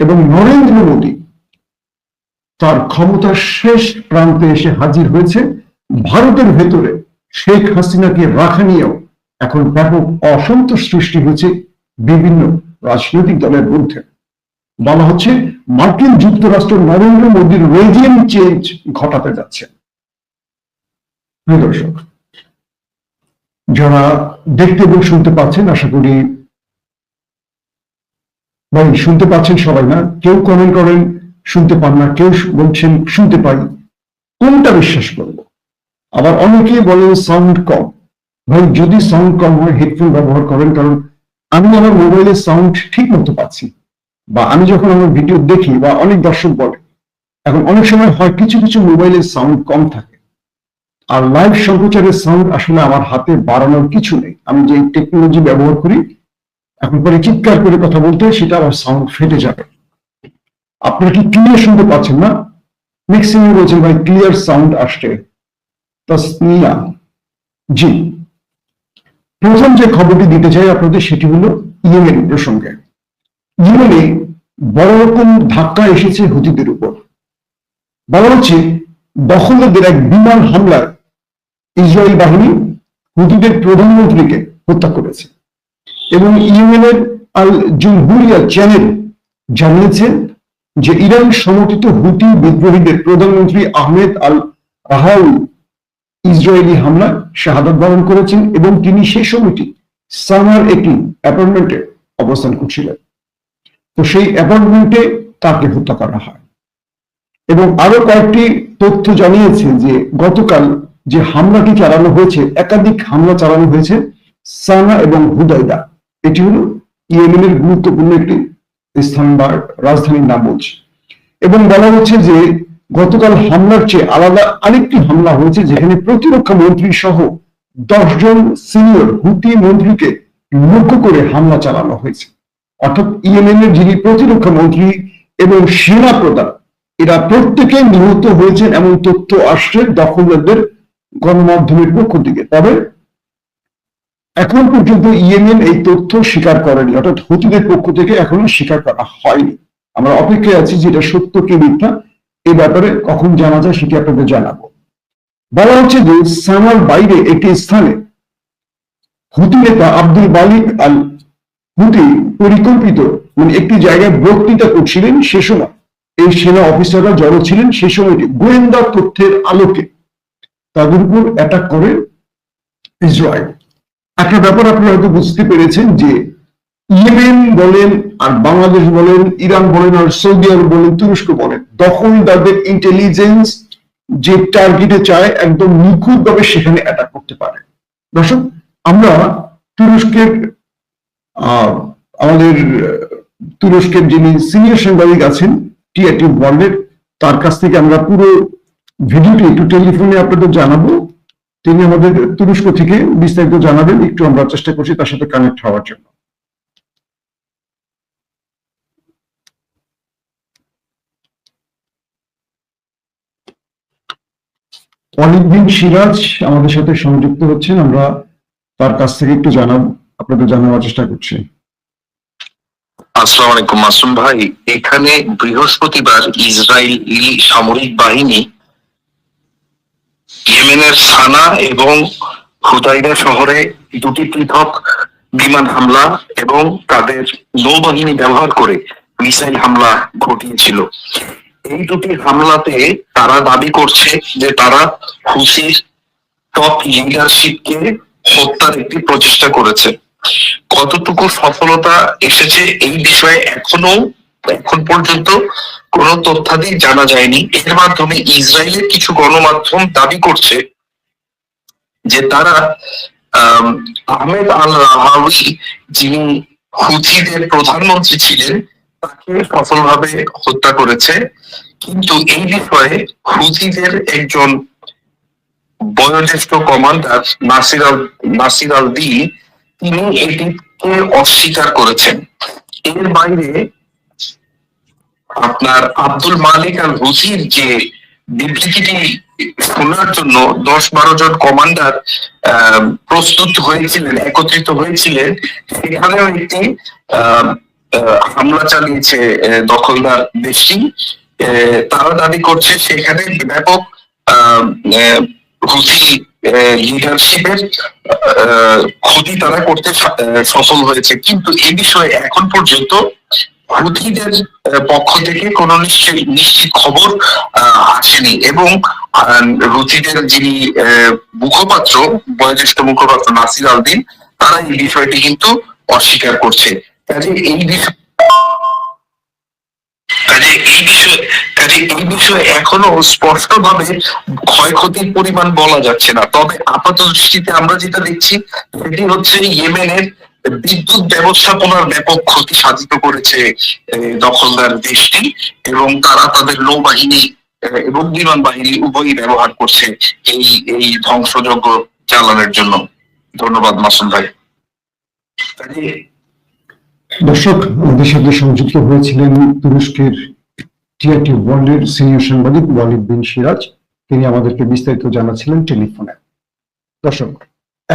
এবং নরেন্দ্র মোদী তার ক্ষমতার শেষ প্রান্তে এসে হাজির হয়েছে। ভারতের ভেতরে শেখ হাসিনাকে রাখা নিয়েও এখন ব্যাপক অসন্তোষ সৃষ্টি হয়েছে বিভিন্ন রাজনৈতিক দলের মধ্যে। বলা হচ্ছে, মার্কিন যুক্তরাষ্ট্র নরেন্দ্র মোদীর রেজিয়াম চেঞ্জ ঘটাতে যাচ্ছে। দর্শক, যারা দেখতে এবং শুনতে পাচ্ছেন, আশা করি ভাই, শুনতে পাচ্ছেন সবাই না? কেউ কমেন্ট করেন, শুনতে পান না। কেউ বলছেন, শুনতে পাই। কোনটা বিশ্বাস করব? আবার অনেকে বলেন সাউন্ড কম। ভাই, যদি সাউন্ড কম হয় হেডফোন ব্যবহার করেন, কারণ আমি আমার মোবাইলের সাউন্ড ঠিক মতো পাচ্ছি। বা আমি যখন আমার ভিডিও দেখি, বা অনেক দর্শক বলে, এখন অনেক সময় হয় কিছু কিছু মোবাইলের সাউন্ড কম থাকে। আর লাইভ সম্প্রচারের সাউন্ড আসলে আমার হাতে বাড়ানোর কিছু নেই। আমি যে টেকনোলজি ব্যবহার করি এখন পরে চিৎকার করে কথা বলতে সেটা আমার সাউন্ড ফেটে যাবে। আপনারা কি ক্লিয়ার শুনতে পাচ্ছেন না? ম্যাক্সিমাম বলছেন, ভাই ক্লিয়ার সাউন্ড আসছে। তসনিয়া। জি। প্রথম যে খবরটি দিতে চাই আপনাদের, সেটি হলো ইয়েমেন প্রসঙ্গে। ইয়েমেনে বড় রকম ধাক্কা এসেছে হুতিদের উপর। বলা হচ্ছে, দখলদের এক বিমান হামলায় ইসরায়েল বাহিনী হুতিদের প্রধানমন্ত্রীকে হত্যা করেছে। এবং ইয়েমেনের আল জুলহুরিয়া চ্যানেল জানিয়েছে যে ইরান সমর্থিত হুতি বিদ্রোহীদের প্রধানমন্ত্রী আহমেদ আল রাহাউল ইসরায়েলি হামলা শাহাদত বরণ করেছেন এবং তিনি সেই সময়টি সামার একটি অ্যাপার্টমেন্টে অবস্থান করছিলেন। তো সেই অ্যাপার্টমেন্টে তাকে হত্যা করা হয়। এবং আরও কয়েকটি তথ্য জানিয়েছে যে গতকাল যে হামলাটি চালানো হয়েছে, একাধিক হামলা চালানো হয়েছে সানা এবং হুদাইদা এটি হলো ইয়েমেনের গুরুত্বপূর্ণ একটি স্থান বা রাজধানীর নাম বলছে। এবং বলা হচ্ছে যে গতকাল হামলার চেয়ে আলাদা আরেকটি হামলা হয়েছে যেখানে প্রতিরক্ষা মন্ত্রী সহ দশজন সিনিয়র হুতি মন্ত্রীকে লক্ষ্য করে হামলা চালানো হয়েছে। অর্থাৎ ইয়েমেনের যিনি প্রতিরক্ষা মন্ত্রী এবং সেনা প্রধান, এরা প্রত্যেকে নিহত হয়েছেন এমন তথ্য আসছে দখলদারদের গণমাধ্যমের পক্ষ থেকে। তবে এখন পর্যন্ত ইয়েমেন এই তথ্য স্বীকার করেনি, অর্থাৎ হুতিদের পক্ষ থেকে এখনও স্বীকার করা হয়নি। আমরা অপেক্ষায় আছি যেটা সত্য কি মিথ্যা, এ ব্যাপারে কখন জানা যায় সেটি আপনাদের জানাব। বলা হচ্ছে যে সানার বাইরে একটি স্থানে হুতি নেতা আব্দুল মালিক আল হুতি পরিকল্পিত মানে একটি জায়গায় বক্তৃতা করছিলেন, সে সময় এই সেনা অফিসাররা জড়ো ছিলেন, সে সময়টি গোয়েন্দা তথ্যের আলোকে তাদের উপর অ্যাটাক করে ইসরায়েল। একটা ব্যাপার আপনারা হয়তো বুঝতে পেরেছেন যে ইয়েমেন বলেন আর বাংলাদেশ বলেন, ইরান বলেন আর সৌদি আরব বলেন, তুরস্ক বলেন দখলদারদের ইন্টেলিজেন্স যে টার্গেটে চায় একদম নিখুঁত ভাবে সেখানে অ্যাটাক করতে পারে। দর্শক, আমরা তুরস্কের আমাদের তুরস্কের যিনি সিনিয়র সাংবাদিক আছেন টিআরটি ওয়ার্ল্ডের তার কাছ থেকে আমরা পুরো ভিডিওটি একটু টেলিফোনে আপনাদের জানাব। তিনি আমাদের তুরস্ক থেকে বিস্তারিত জানাবেন, একটু আমরা চেষ্টা করছি তার সাথে কানেক্ট হওয়ার জন্য। অলিভিন সিরাজ আমাদের সাথে সংযুক্ত হচ্ছেন, আমরা তার কাছ থেকে একটু জানাব, আপনাদের জানাবার চেষ্টা করছি। আসসালামু আলাইকুম, মাসুম ভাই। এখানে বৃহস্পতিবার ইসরায়েলি সামরিক বাহিনী ইয়েমেনের সানা এবং হুদাইদা শহরে দুটি পৃথক বিমান হামলা এবং তাদের নৌবাহিনী ব্যবহার করে মিসাইল হামলা ঘটিয়েছিল। এই দুটি হামলাতে তারা দাবি করছে যে তারা হুসির টপ লিডারশিপকে হত্যার একটি প্রচেষ্টা করেছে। কতটুকু সফলতা এসেছে এই বিষয়ে এখনও এখন পর্যন্ত কোনো তথ্যাদি জানা যায়নি। এর মাধ্যমে ইসরায়েলের কিছু গণমাধ্যম দাবি করছে যে তারা আহমেদ আল রাহাউই যিনি হুথিদের প্রধানমন্ত্রী ছিলেন, তাকে সফলভাবে হত্যা করেছে। কিন্তু এই বিষয়ে হুথিদের একজন বয়োজ্যেষ্ঠ commander Nasir al Nasir al Din তিনি এটিকে অস্বীকার করেছেন। এর বাইরে আপনার আব্দুল মালিক আর হুসির যে বিবৃতিটি শোনার জন্য দশ বারো জন কমান্ডার প্রস্তুত হয়েছিলেন, একত্রিত হয়েছিলেন। সেখানেও একটি হামলা চালিয়েছে দখলদার দেশটি। তারা দাবি করছে সেখানে ব্যাপক হুথি লিডারশিপের ক্ষতি তারা করতে সফল হয়েছে। কিন্তু এ বিষয়ে এখন পর্যন্ত হুথিদের পক্ষ থেকে কোনো নিশ্চিত নিশ্চিত খবর আসেনি এবং হুথিদের যিনি মুখপাত্র, বয়োজ্যেষ্ঠ মুখপাত্র নাসির আলদিন তারা এই বিষয়টি কিন্তু অস্বীকার করছে। কাজে এই বিষয় কাজে এই বিষয়ে কাজে এই বিষয়ে এখনও স্পষ্টভাবে ক্ষয়ক্ষতির পরিমাণ বলা যাচ্ছে না। তবে আপাত দৃষ্টিতে আমরা যেটা দেখছি, সেটি হচ্ছে ইয়েমেনের বিদ্যুৎ ব্যবস্থাপনার ব্যাপক ক্ষতি সাধিত করেছে দখলদার দেশটি এবং তারা তাদের নৌবাহিনী এবং বিমান বাহিনী উভয়ই ব্যবহার করছে এই এই ধ্বংসযজ্ঞ চালানোর জন্য। ধন্যবাদ, মাসুম ভাই। দর্শক, আমাদের সাথে সংযুক্ত হয়েছিলেন তুরস্কের টিআরটি ওয়ার্ল্ডের সিনিয়র সাংবাদিক ওয়ালিদ বিন সিরাজ। তিনি আমাদেরকে বিস্তারিত জানাচ্ছিলেন টেলিফোনে। দর্শক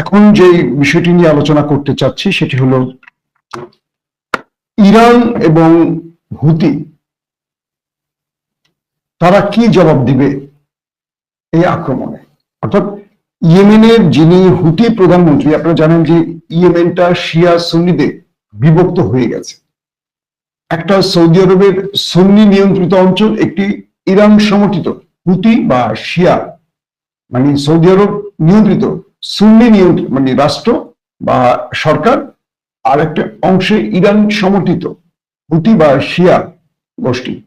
এখন যে বিষয়টি নিয়ে আলোচনা করতে চাচ্ছি সেটি হলো ইরান এবং হুতি, তারা কি জবাব দিবে এই আক্রমণে? অর্থাৎ ইয়েমেনের যিনি হুতি প্রধানমন্ত্রী, আপনারা জানেন যে ইয়েমেনটা শিয়া সুন্নিদের বিভক্ত হয়ে গেছে। একটা সৌদি আরবের সুন্নি নিয়ন্ত্রিত অঞ্চল, একটি ইরান সমর্থিত হুতি বা শিয়া মানে সৌদি আরব নিয়ন্ত্রিত সুন্নি নিয়ন্ত্রিত মানে রাষ্ট্র বা সরকার আর একটা অংশে ইরান সমর্থিত, হুতি বা শিয়া গোষ্ঠী।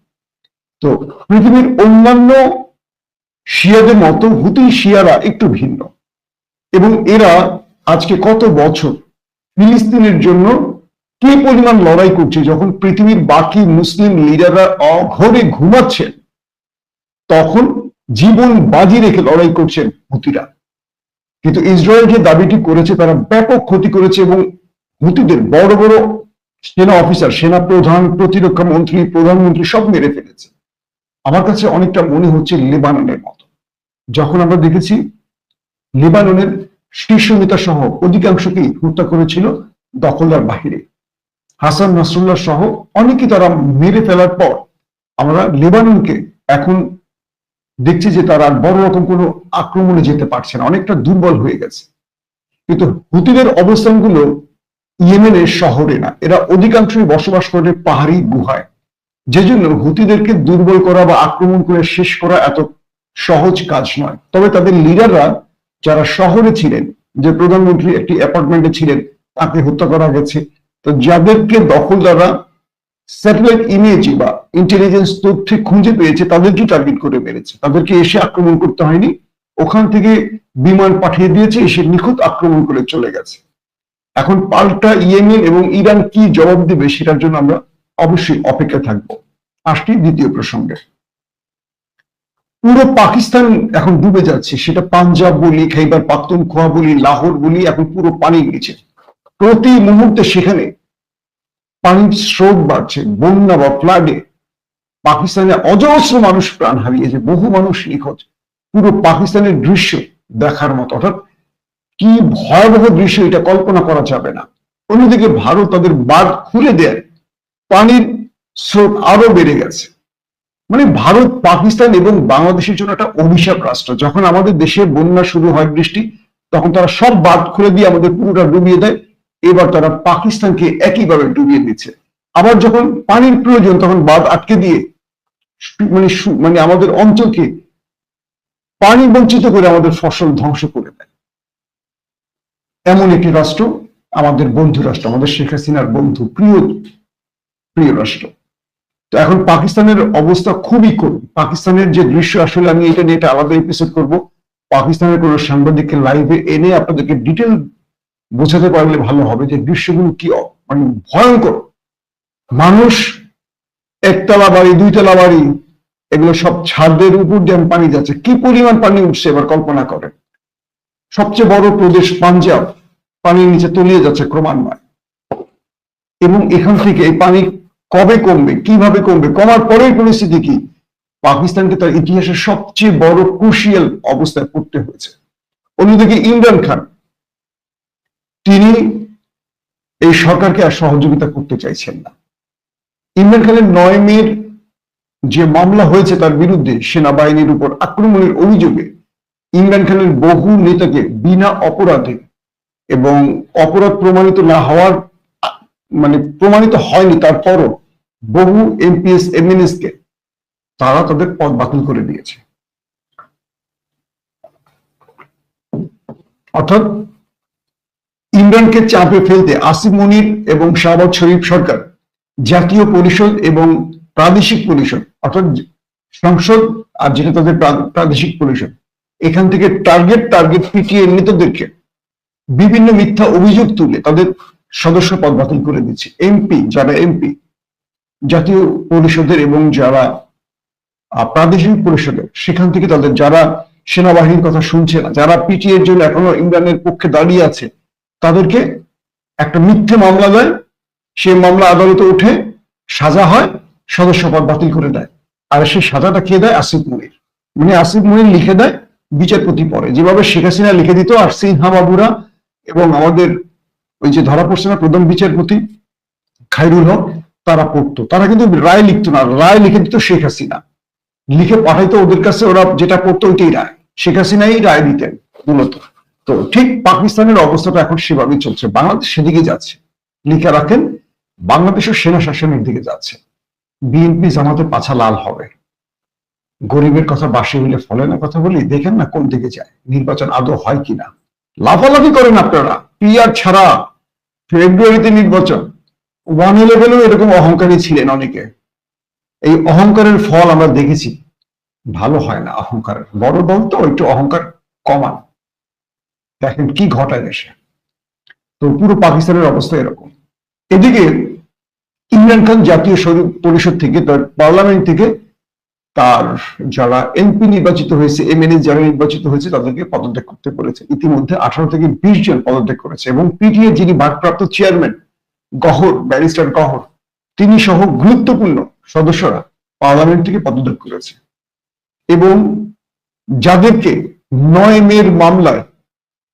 তো পৃথিবীর অন্যান্য শিয়াদের মতো হুতি শিয়ারা একটু ভিন্ন। এবং এরা আজকে কত বছর ফিলিস্তিনের জন্য কি পরিমাণ লড়াই করছে, যখন পৃথিবীর বাকি মুসলিম লিডাররা অঘরে ঘুমাচ্ছেন, তখন জীবন বাজি রেখে লড়াই করছেন হুতিরা। কিন্তু ইসরায়েল যে দাবিটি করেছে তারা ব্যাপক ক্ষতি করেছে এবং হুতিদের বড় বড় সেনা অফিসার, সেনা প্রধান, প্রতিরক্ষা মন্ত্রী, প্রধানমন্ত্রী সব মেরে ফেলেছে। আমার কাছে অনেকটা মনে হচ্ছে লেবাননের মতো। যখন আমরা দেখেছি লেবাননের শীর্ষ নেতা সহ অধিকাংশকেই হত্যা করেছিল দখলদার বাহিরে। হাসান নাসরুল্লাহ সহ অনেকে তারা মেরে ফেলার পর আমরা লেবাননকে এখন দেখছি যে তারা আর বড় রকম কোনো আক্রমণে যেতে পারছে না, অনেকটা দুর্বল হয়ে গেছে। কিন্তু হুতিদের অবস্থানগুলো ইয়েমেনের শহরে না, এরা অধিকাংশই বসবাস করে পাহাড়ি গুহায়। যে জন্য হুতিদেরকে দুর্বল করা বা আক্রমণ করে শেষ করা এত সহজ কাজ নয়। তবে তাদের লিডাররা যারা শহরে ছিলেন, যে প্রধানমন্ত্রী একটি অ্যাপার্টমেন্টে ছিলেন, তাকে হত্যা করা গেছে। তো যাদেরকে দখলদাররা স্যাটেলাইট ইমেজ বা ইন্টেলিজেন্স তথ্যে খুঁজে পেয়েছে তাদেরকে টার্গেট করে মেরেছে। তাদেরকে এসে আক্রমণ করতে হয়নি। ওখান থেকে বিমান পাঠিয়ে দিয়েছে, এসে নিখুঁত আক্রমণ করে চলে গেছে। এখন পাল্টা ইয়েমেন এবং ইরান কি জবাব দেবে সেটার জন্য আমরা অবশ্যই অপেক্ষা থাকব। আসছি দ্বিতীয় প্রসঙ্গে। পুরো পাকিস্তান এখন ডুবে যাচ্ছে। সেটা পাঞ্জাব বলি, খাইবার পাখতুনখোয়া বলি, লাহোর বলি, এখন পুরো পানির নিচে। প্রতি মুহূর্তে সেখানে পানির স্রোত বাড়ছে, বন্যা বা ফ্লাডে পাকিস্তানে অজস্র মানুষ প্রাণ হারিয়েছে, বহু মানুষ নিখোঁজ। পুরো পাকিস্তানের দৃশ্য দেখার মতো। অর্থাৎ কি ভয়াবহ দৃশ্য এটা কল্পনা করা যাবে না। অন্যদিকে ভারত তাদের বাঁধ খুলে দেয়, পানির স্রোত আরও বেড়ে গেছে। মানে ভারত, পাকিস্তান এবং বাংলাদেশের জন্য একটা অভিশাপ রাষ্ট্র। যখন আমাদের দেশে বন্যা শুরু হয় বৃষ্টি, তখন তারা সব বাঁধ খুলে দিয়ে আমাদের পুরোটা ডুবিয়ে দেয়। এবার তারা পাকিস্তানকে একইভাবে ডুবিয়ে দিচ্ছে। আবার যখন পানির প্রয়োজন তখন বাঁধ আটকে দিয়ে মানে মানে আমাদের অঞ্চলকে পানি বঞ্চিত করে আমাদের ফসল ধ্বংস করে দেয়। এমন একটি রাষ্ট্র আমাদের বন্ধু রাষ্ট্র, আমাদের শেখ হাসিনার বন্ধু, প্রিয় প্রিয় রাষ্ট্র। তো এখন পাকিস্তানের অবস্থা খুবই করুণ পাকিস্তানের যে দৃশ্য, আসলে আমি এটা নিয়ে একটা আলাদা এপিসোড করব। পাকিস্তানের কোনো সাংবাদিককে লাইভে এনে আপনাদেরকে ডিটেল বোঝাতে পারলে ভালো হবে যে দৃশ্যগুলো কি মানে ভয়ঙ্কর। মানুষ একতলা বাড়ি, দুইতলা বাড়ি, এগুলো সব ছাদের উপর দিয়ে পানি যাচ্ছে। কি পরিমাণ পানি উঠছে এবার কল্পনা করেন। সবচেয়ে বড় প্রদেশ পাঞ্জাব, পানির নিচে তলিয়ে যাচ্ছে ক্রমান্বয়ে। এবং এখান থেকে এই পানি কবে কমবে, কীভাবে কমবে, কমার পরের পরিস্থিতি কি? পাকিস্তানকে তার ইতিহাসের সবচেয়ে বড় ক্রুশিয়াল অবস্থায় পড়তে হয়েছে। অন্যদিকে ইমরান খান তিনি এই সরকারকে আর সহযোগিতা করতে চাইছেন না। ইমরান খানের নয় মের যে মামলা হয়েছে তার বিরুদ্ধে সেনাবাহিনীর উপর আক্রমণের অভিযোগে ইমরান খানের বহু নেতাকে বিনা অপরাধে এবং অপরাধ প্রমাণিত না হওয়ার মানে প্রমাণিত হয়নি, তারপরও বহু এমপিএস এমএনএস কে তারা তাদের পদ বাতিল করে দিয়েছে। অর্থাৎ ইমরানকে চাপে ফেলতে আসিফ মনির এবং শাহবাজ শরীফ সরকার, জাতীয় পরিষদ এবং প্রাদেশিক পরিষদ, অর্থাৎ সংসদ আর যেটা তাদের প্রাদেশিক পরিষদ। এখান থেকে টার্গেট টার্গেট পিটিয়ে নেতাদেরকে বিভিন্ন মিথ্যা অভিযোগ তুলে তাদের সদস্য পদ বাতিল করে দিচ্ছে। এমপি, যারা এমপি, জাতীয় পরিষদের এবং যারা প্রাদেশিক পরিষদের, সেখান থেকে তাদের যারা সেনাবাহিনীর কথা শুনছে না, যারা পিটিএর জন্য এখনও ইমরানের পক্ষে দাঁড়িয়ে আছে তাদেরকে একটা মিথ্যে মামলা দেয়, সেই মামলা আদালতে উঠে সাজা হয় সদস্য পদ বাতিল করে দেয়। আর সেই সাজাটা খেয়ে দেয়? আসিফ মনির। মানে আসিফ মনির লিখে দেয়, বিচারপতি পরে। যেভাবে শেখ হাসিনা লিখে দিত, আর সিনহা বাবুরা এবং আমাদের ওই যে ধরা পড়ছে না, প্রধান বিচারপতি খাইরুল হক, তারা পড়তো। তারা কিন্তু রায় লিখতো না। রায় লিখে দিত শেখ হাসিনা। লিখে পাঠাইতো ওদের কাছে, ওরা যেটা পড়তো ওইটাই রায়। শেখ হাসিনাই রায় দিতেন মূলত। তো ঠিক পাকিস্তানের অবস্থাটা এখন সেভাবেই চলছে। বাংলাদেশ সেদিকে যাচ্ছে। লিখে রাখেন, বাংলাদেশের সেনা শাসনের দিকে যাচ্ছে। বিএনপি জামাতে পাছা লাল হবে। গরিবের কথা বাসি হইলে ফলে না কথা বলি, দেখেন না কোন দিকে যায়। নির্বাচন আদৌ হয় কিনা? লাফালাফি করেন আপনারা। পিআর ছাড়া ফেব্রুয়ারিতে নির্বাচন। ওয়ান ইলেভেনেও এরকম অহংকারী ছিলেন অনেকে। এই অহংকারের ফল আমরা দেখেছি। ভালো হয় না অহংকারের বড় দল তো একটু অহংকার কমান। দেখেন কি ঘটায় দেশে। তো পুরো পাকিস্তানের অবস্থা এরকম। এদিকে ইমরান খান জাতীয় পরিষদ থেকে, তার পার্লামেন্ট থেকে তার যারা এমপি নির্বাচিত হয়েছে এম এমএনএ যারা নির্বাচিত হয়েছে, তাদেরকে পদত্যাগ করতে বলেছে ইতিমধ্যে আঠারো থেকে বিশ জন পদত্যাগ করেছে এবং পিটিএ যিনি ভারপ্রাপ্ত চেয়ারম্যান গহর ব্যারিস্টার গহর তিনি সহ গুরুত্বপূর্ণ সদস্যরা পার্লামেন্ট থেকে পদত্যাগ করেছে। এবং যাদেরকে নয় মের মামলায়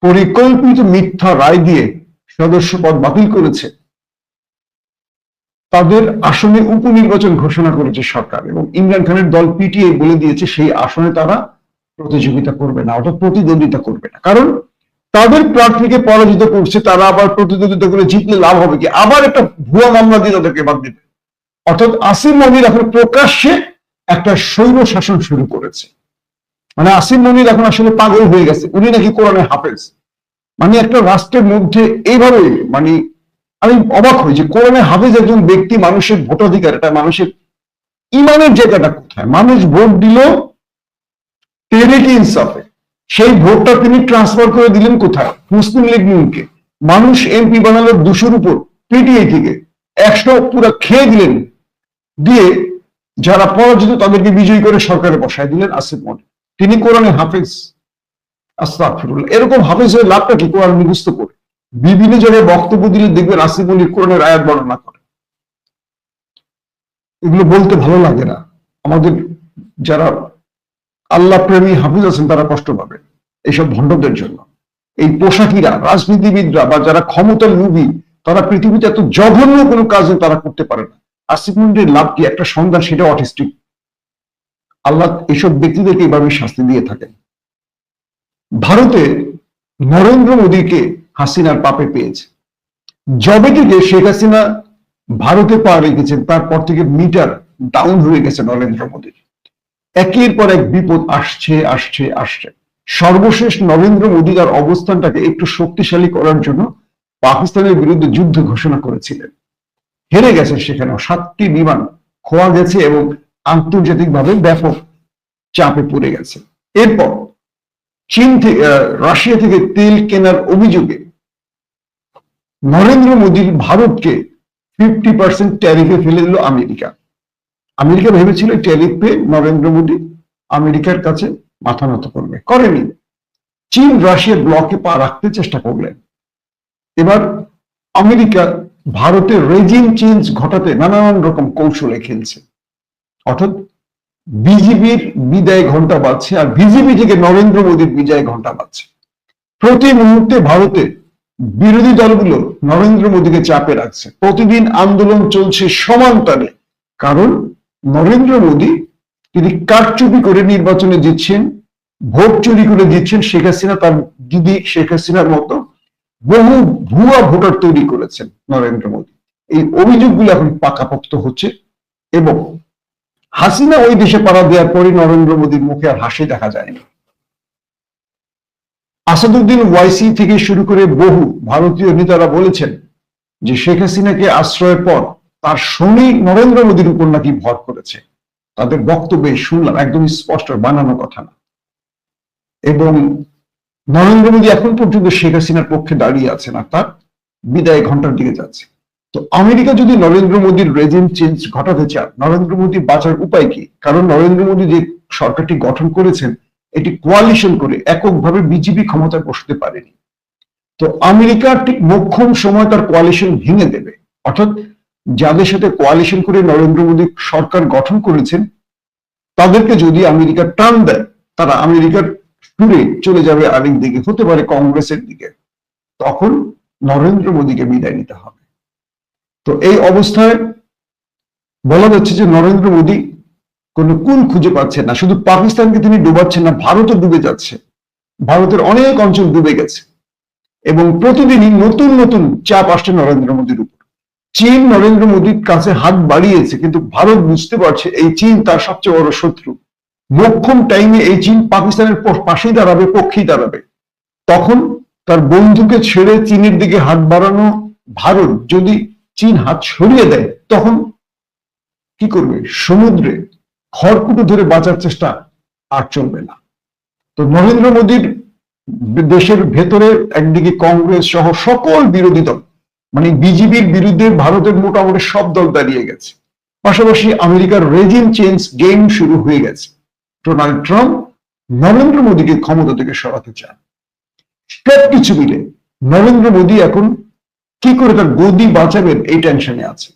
পরিকল্পিত মিথ্যা রায় দিয়ে সদস্য পদ বাতিল করেছে। তাদের আসনে উপনির্বাচন ঘোষণা করেছে সরকার এবং ইমরান খানের দল পিটিএ বলে দিয়েছে সেই আসনে তারা প্রতিযোগিতা করবে না, অর্থাৎ প্রতিদ্বন্দ্বিতা করবে না। কারণ তাদের প্রার্থীকে পরাজিত করছে, তারা আবার প্রতিদ্বন্দ্বিতা করে জিতলে লাভ হবে কি? আবার একটা ভুয়া মামলা দিয়ে তাদেরকে বাদ দিবে। অর্থাৎ আসিম মনির এখন প্রকাশ্যে একটা স্বৈর শাসন শুরু করেছে। মানে আসিম মনির এখন আসলে পাগল হয়ে গেছে। উনি নাকি কোরআনে হাফেজ। মানে একটা রাষ্ট্রের মধ্যে এইভাবে মানে আমি অবাক হই যে কোরআনে হাফেজ একজন ব্যক্তি মানুষের ভোটাধিকার, এটা মানুষের ইমানের জায়গাটা কোথায়? মানুষ ভোট দিল তেরেকে ইনসাফে। সেই ভোটটা তিনি ট্রান্সফার করে দিলেন কোথায়? মুসলিম লীগ নুনকে মানুষ এমপি বানালো দুশোর উপর পিটিআই থেকে একশো পুরো খেয়ে দিলেন। দিয়ে যারা পরাজিত তাদেরকে বিজয়ী করে সরকারে বসায় দিলেন আসিফ মনি তিনি কোরআনে হাফেজ। এরকম হাফেজ হয়ে লাভটা কি? কোরআন মুখস্থ করে। বিভিন্ন জায়গায় বক্তব্য দিলে দেখবেন আসিফ মনির কোরআনের আয়াত বর্ণনা করে। এগুলো বলতে ভালো লাগে না। আমাদের যারা আল্লাহ প্রেমী হাফিজ আছেন, তারা কষ্ট পাবে এইসব ভণ্ডদের জন্য। এই পোশাকিরা, রাজনীতিবিদরা বা যারা ক্ষমতার লোভী, তারা পৃথিবীতে এত জঘন্য কোনো কাজ তারা করতে পারে না। আসিফ লাভ কি? একটা সন্ধ্যা সেটা অটিস্টিক আল্লাহ এইসব ব্যক্তিদেরকে এইভাবে শাস্তি দিয়ে থাকেন। ভারতে নরেন্দ্র মোদীকে হাসিনার পাপে পেয়েছে। যবে থেকে শেখ হাসিনা ভারতে পা রেখেছেন, তারপর থেকে মিটার ডাউন হয়ে গেছে নরেন্দ্র মোদীর। একের পর এক বিপদ আসছে আসছে আসছে। সর্বশেষ নরেন্দ্র মোদী তার অবস্থানটাকে একটু শক্তিশালী করার জন্য পাকিস্তানের বিরুদ্ধে যুদ্ধ ঘোষণা করেছিলেন। হেরে গেছে সেখানেও, সাতটি বিমান খোয়া গেছে এবং আন্তর্জাতিকভাবে ব্যাপক চাপে পড়ে গেছে। এরপর চীন থেকে রাশিয়া থেকে তেল কেনার অভিযোগে নরেন্দ্র মোদীর ভারতকে ফিফটি পার্সেন্ট ট্যারিফে ফেলে দিল আমেরিকা। আমেরিকা ভেবেছিল ট্যারিফ নরেন্দ্র মোদী আমেরিকার কাছে মাথা নত করবে। করেনি। চীন রাশিয়ার ব্লকে পা রাখতে চেষ্টা করলেন। এবার আমেরিকা ভারতের রেজিম চেঞ্জ ঘটাতে নানান রকম কৌশলে খেলছে। অর্থাৎ বিজেপির বিদায় ঘণ্টা বাজছে আর বিজেপি থেকে নরেন্দ্র মোদীর বিজয় ঘণ্টা বাজছে প্রতি মুহূর্তে ভারতে বিরোধী দলগুলো নরেন্দ্র মোদীকে চাপে রাখছে। প্রতিদিন আন্দোলন চলছে সমান্তরে কারণ নরেন্দ্র মোদী তিনি কারচুপি করে নির্বাচনে জিতছেন, ভোট চুরি করে দিচ্ছেন শেখ হাসিনা তার দিদি শেখ হাসিনার মতো বহু ভুয়া ভোটার তৈরি করেছেন নরেন্দ্র মোদী। এই অভিযোগগুলো এখন পাকাপোক্ত হচ্ছে এবং হাসিনা ওই দেশে পাড়া দেওয়ার পরে নরেন্দ্র মোদীর মুখে আর হাসি দেখা যায়নি। আসাদুদ্দিন ওয়াইসি থেকে শুরু করে বহু ভারতীয় নেতারা বলেছেন যে শেখ হাসিনাকে আশ্রয়ের পর তার শনি নরেন্দ্র মোদীর উপর নাকি ভর করেছে। তাদের বক্তব্যে শুনলাম একদম স্পষ্ট, বানানো কথা না। এবং নরেন্দ্র মোদী এখন পর্যন্ত শেখ হাসিনার পক্ষে দাঁড়িয়ে আছেন আর তার বিদায় ঘণ্টার দিকে যাচ্ছে। তো আমেরিকা যদি নরেন্দ্র মোদীর রেজিম চেঞ্জ ঘটাতে চান নরেন্দ্র মোদী বাঁচার উপায় কি? কারণ নরেন্দ্র মোদী যে সরকারটি গঠন করেছেন, এটি কোয়ালিশন করে এককভাবে বিজেপি ক্ষমতায় বসতে পারেনি। তো আমেরিকা ঠিক মোক্ষম সময় তার কোয়ালিশন ভেঙে দেবে। অর্থাৎ যাদের সাথে কোয়ালিশন করে নরেন্দ্র মোদী সরকার গঠন করেছেন, তাদেরকে যদি আমেরিকা টান দেয়, তারা আমেরিকার টুরে চলে যাবে আরেক দিকে, হতে পারে কংগ্রেসের দিকে। তখন নরেন্দ্র মোদীকে বিদায় নিতে হবে। তো এই অবস্থায় বলা যাচ্ছে যে নরেন্দ্র মোদী কোন কুল খুঁজে পাচ্ছেন না। শুধু পাকিস্তানকে তিনি ডুবাচ্ছেন না, ভারতও ডুবে যাচ্ছে। ভারতের অনেক অঞ্চল ডুবে গেছে। এবং প্রতিদিনই নতুন নতুন চাপ আসছে নরেন্দ্র মোদীর উপর। চীন নরেন্দ্র মোদীর কাছে হাত বাড়িয়েছে, কিন্তু ভারত বুঝতে পারছে এই চীন তার সবচেয়ে বড় শত্রু। মোক্ষম টাইমে এই চীন পাকিস্তানের পাশেই দাঁড়াবে, পক্ষেই দাঁড়াবে। তখন তার বন্ধুকে ছেড়ে চীনের দিকে হাত বাড়ানো ভারত যদি চীন হাত সরিয়ে দেয়, তখন কি করবে? সমুদ্রে খড়কুটো ধরে বাঁচার চেষ্টা আর চলবে না। তো নরেন্দ্র মোদীর দেশের ভেতরে একদিকে কংগ্রেস সহ সকল বিরোধী দল মানে বিজেপির বিরুদ্ধে ভারতের মোটামুটি সব দল দাঁড়িয়ে গেছে। পাশাপাশি আমেরিকার রেজিম চেঞ্জ গেম শুরু হয়ে গেছে। ডোনাল্ড ট্রাম্প নরেন্দ্র মোদীকে ক্ষমতা থেকে সরাতে চান। সবকিছু মিলে নরেন্দ্র মোদী এখন কি করে তার গদি বাঁচাবেন এই টেনশনে আছে।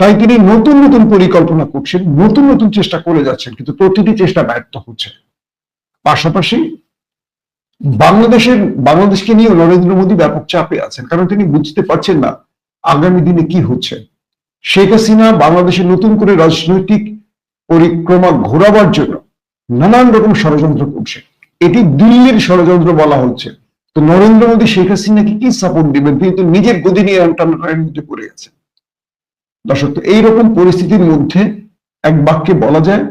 তাই তিনি নতুন নতুন পরিকল্পনা করছেন, নতুন নতুন চেষ্টা করে যাচ্ছেন, কিন্তু প্রতিটি চেষ্টা ব্যর্থ হচ্ছে। পাশাপাশি বাংলাদেশের, বাংলাদেশকে নিয়ে নরেন্দ্র মোদী ব্যাপক চাপে আছেন, কারণ তিনি বুঝতে পারছেন না আগামী দিনে কি হচ্ছে। শেখ হাসিনা বাংলাদেশে নতুন করে রাজনৈতিক পরিক্রমা ঘোরাবার জন্য নানান রকম ষড়যন্ত্র করছে। এটি দিল্লির ষড়যন্ত্র বলা হচ্ছে। তো নরেন্দ্র মোদী, শেখ হাসিনাকে কি সাপোর্ট দিবেন? তিনি তো নিজের গদি নিয়ে টানাটানির মধ্যে পড়ে গেছেন। দর্শক, তো এইরকম পরিস্থিতির মধ্যে এক বাক্যে বলা যায়,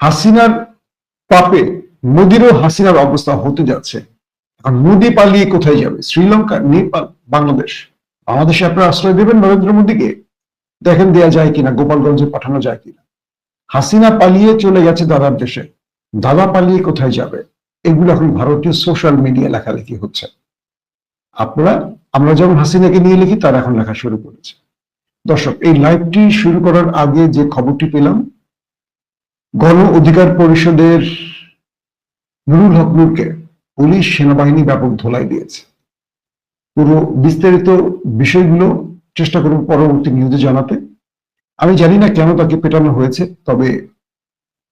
হাসিনার পাপে মোদিরও হাসিনার অবস্থা হতে যাচ্ছে। এখন মোদি পালিয়ে কোথায় যাবে? শ্রীলঙ্কা, নেপাল, বাংলাদেশ। বাংলাদেশে আপনারা আশ্রয় দেবেন নরেন্দ্র মোদীকে? দেখেন দেয়া যায় কিনা, গোপালগঞ্জে পাঠানো যায় কিনা। হাসিনা পালিয়ে চলে গেছে দাদার দেশে। দাদা পালিয়ে কোথায় যাবে? এগুলো এখন ভারতীয় সোশ্যাল মিডিয়া লেখালেখি হচ্ছে। আপনারা, আমরা যেমন হাসিনাকে নিয়ে লিখি, তারা এখন লেখা শুরু করেছে। দর্শক, এই লাইভটি শুরু করার আগে যে খবরটি পেলাম, গণ অধিকার পরিষদের নুরুল হক নূরকে পুলিশ সেনাবাহিনী ব্যাপক ধোলাই দিয়েছে। পুরো বিস্তারিত বিষয়গুলো চেষ্টা করব পরবর্তী নিউজে জানাতে। আমি জানি না কেন তাকে পেটানো হয়েছে, তবে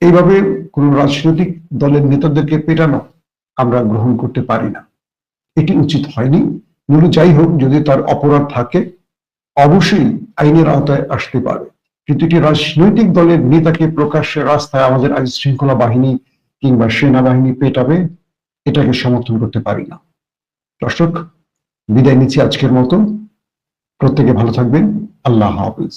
এইভাবে কোন রাজনৈতিক দলের নেতাদেরকে পেটানো আমরা গ্রহণ করতে পারি না। এটি উচিত হয়নি। নুরু যাই হোক, যদি তার অপরাধ থাকে, অবশ্যই আইনের আওতায় আসতে পারে। কিন্তু এটি রাজনৈতিক দলের নেতাকে প্রকাশ্যে রাস্তায় আমাদের আইন শৃঙ্খলা বাহিনী কিংবা সেনাবাহিনী পেটাবে, এটাকে সমর্থন করতে পারি না। দর্শক, বিদায় নিচ্ছি আজকের মতো। প্রত্যেকে ভালো থাকবেন। আল্লাহ হাফিজ।